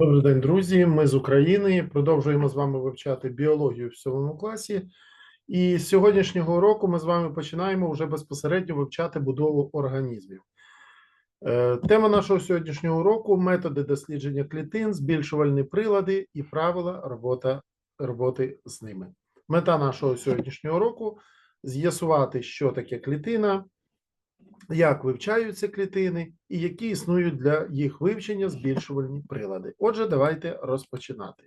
Добрий день, друзі. Ми з України. Продовжуємо з вами вивчати біологію в сьомому класі. І з сьогоднішнього року ми з вами починаємо вже безпосередньо вивчати будову організмів. Е, Тема нашого сьогоднішнього уроку методи дослідження клітин, збільшувальні прилади і правила робота, роботи з ними. Мета нашого сьогоднішнього року з'ясувати, що таке клітина, як вивчаються клітини і які існують для їх вивчення збільшувальні прилади. Отже, давайте розпочинати.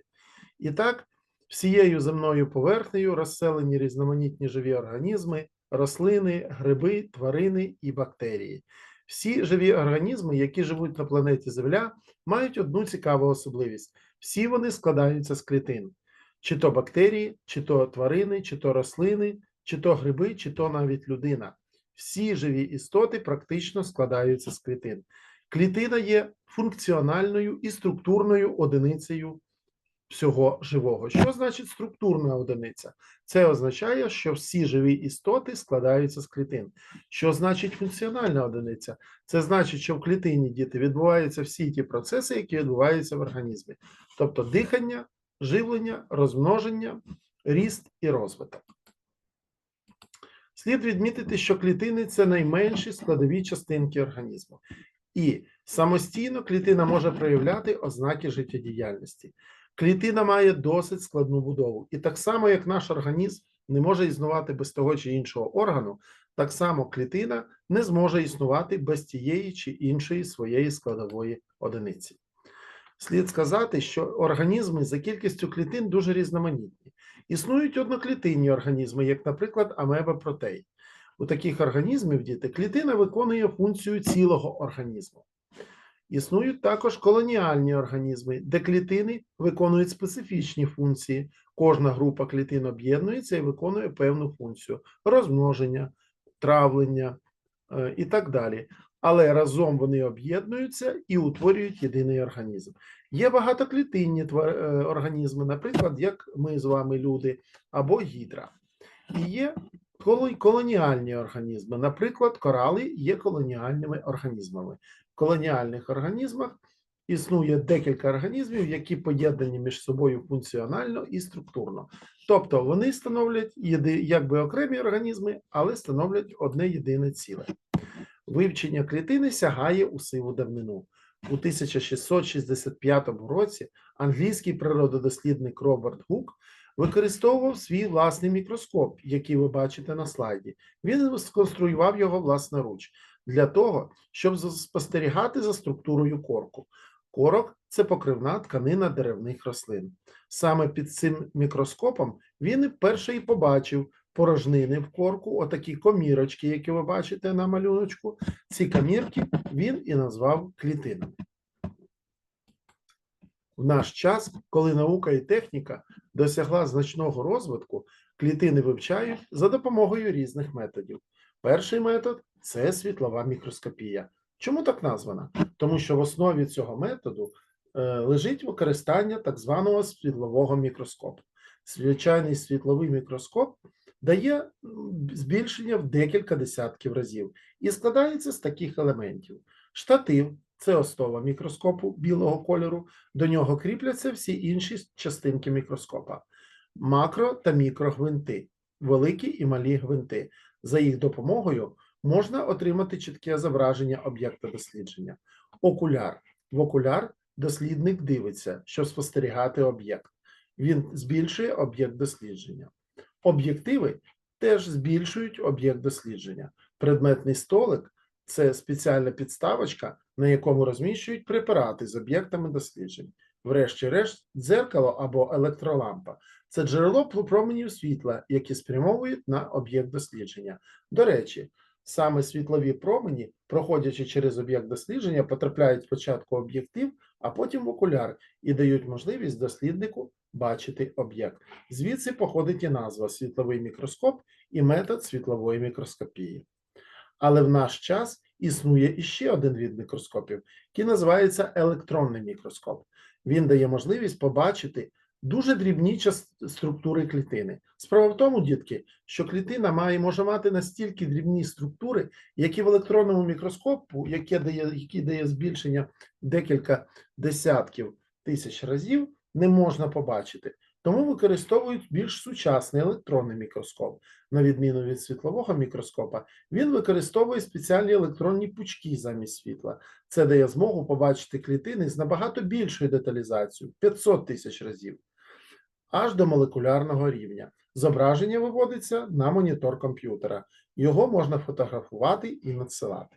І так, всією земною поверхнею розселені різноманітні живі організми, рослини, гриби, тварини і бактерії. Всі живі організми, які живуть на планеті Земля, мають одну цікаву особливість: всі вони складаються з клітин, чи то бактерії, чи то тварини, чи то рослини, чи то гриби, чи то навіть людина. Всі живі істоти практично складаються з клітин. Клітина є функціональною і структурною одиницею всього живого. Що значить структурна одиниця? Це означає, що всі живі істоти складаються з клітин. Що значить функціональна одиниця? Це значить, що в клітині діти відбуваються всі ті процеси, які відбуваються в організмі, тобто дихання, живлення, розмноження, ріст і розвиток. Слід відмітити, що клітини це найменші складові частинки організму, і самостійно клітина може проявляти ознаки життєдіяльності. Клітина має досить складну будову, і так само, як наш організм не може існувати без того чи іншого органу, так само клітина не зможе існувати без тієї чи іншої своєї складової одиниці. Слід сказати, що організми за кількістю клітин дуже різноманітні. Існують одноклітинні організми, як, наприклад, амеба протей. У таких організмів діти клітина виконує функцію цілого організму. Існують також колоніальні організми, де клітини виконують специфічні функції. Кожна група клітин об'єднується і виконує певну функцію розмноження, травлення е, і так далі. Але разом вони об'єднуються і утворюють єдиний організм. Є багатоклітинні е, організми, наприклад, як ми з вами люди, або гідра. І є колоніальні організми. Наприклад, корали є колоніальними організмами. В колоніальних організмах існує декілька організмів, які поєднані між собою функціонально і структурно. Тобто вони становлять якби окремі організми, але становлять одне єдине ціле. Вивчення клітини сягає у сиву давнину. У 1665 році англійський природодослідник Роберт Гук використовував свій власний мікроскоп, який ви бачите на слайді. Він сконструював його власноруч для того, щоб спостерігати за структурою корку. Корок це покривна тканина деревних рослин. Саме під цим мікроскопом він перший побачив порожнини в корку, отакі комірочки, які ви бачите на малюночку. Ці камірки він і назвав клітинами. В наш час, коли наука і техніка досягла значного розвитку, клітини вивчають за допомогою різних методів. Перший метод це світлова мікроскопія. Чому так названа? Тому що в основі цього методу е, лежить використання так званого світлового мікроскопу. Звичайний світловий мікроскоп дає збільшення в декілька десятків разів і складається з таких елементів: штатив це основа мікроскопу білого кольору, до нього кріпляться всі інші частинки мікроскопа, макро та мікрогвинти, великі і малі гвинти. За їх допомогою можна отримати чітке зображення об'єкта дослідження. Окуляр. В окуляр дослідник дивиться, щоб спостерігати об'єкт. Він збільшує об'єкт дослідження. Об'єктиви теж збільшують об'єкт дослідження. Предметний столик це спеціальна підставочка, на якому розміщують препарати з об'єктами досліджень. Врешті-решт, дзеркало або електролампа це джерело променів світла, які спрямовують на об'єкт дослідження. До речі, саме світлові промені, проходячи через об'єкт дослідження, потрапляють спочатку в об'єктив, а потім в окуляр і дають можливість досліднику бачити об'єкт. Звідси походить і назва світловий мікроскоп і метод світлової мікроскопії. Але в наш час існує іще один від мікроскопів, який називається електронний мікроскоп. Він дає можливість побачити дуже дрібні структури клітини. Справа в тому, дітки, що клітина має може мати настільки дрібні структури, які в електронному мікроскопу, яке дає, який дає збільшення декілька десятків тисяч разів не можна побачити. Тому використовують більш сучасний електронний мікроскоп. На відміну від світлового мікроскопа, він використовує спеціальні електронні пучки замість світла. Це дає змогу побачити клітини з набагато більшою деталізацією 500 тисяч разів, аж до молекулярного рівня. Зображення виводиться на монітор комп'ютера. Його можна фотографувати і надсилати.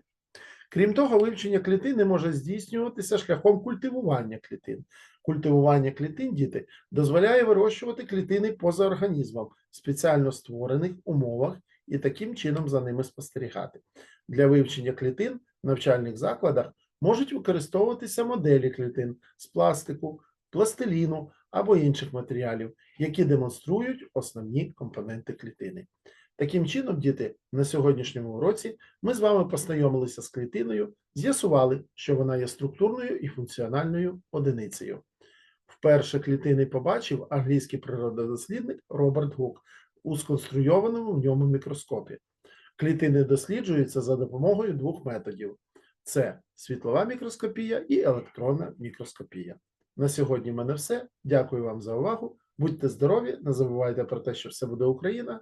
Крім того, вивчення клітини може здійснюватися шляхом культивування клітин. Культивування клітин діти дозволяє вирощувати клітини поза організмом в спеціально створених умовах і таким чином за ними спостерігати. Для вивчення клітин в навчальних закладах можуть використовуватися моделі клітин з пластику, пластиліну або інших матеріалів, які демонструють основні компоненти клітини. Таким чином, діти, на сьогоднішньому уроці ми з вами познайомилися з клітиною, з'ясували, що вона є структурною і функціональною одиницею. Вперше клітини побачив англійський природодослідник Роберт Гук у сконструйованому в ньому мікроскопі. Клітини досліджуються за допомогою двох методів: це світлова мікроскопія і електронна мікроскопія. На сьогодні в мене все. Дякую вам за увагу. Будьте здорові, не забувайте про те, що все буде Україна,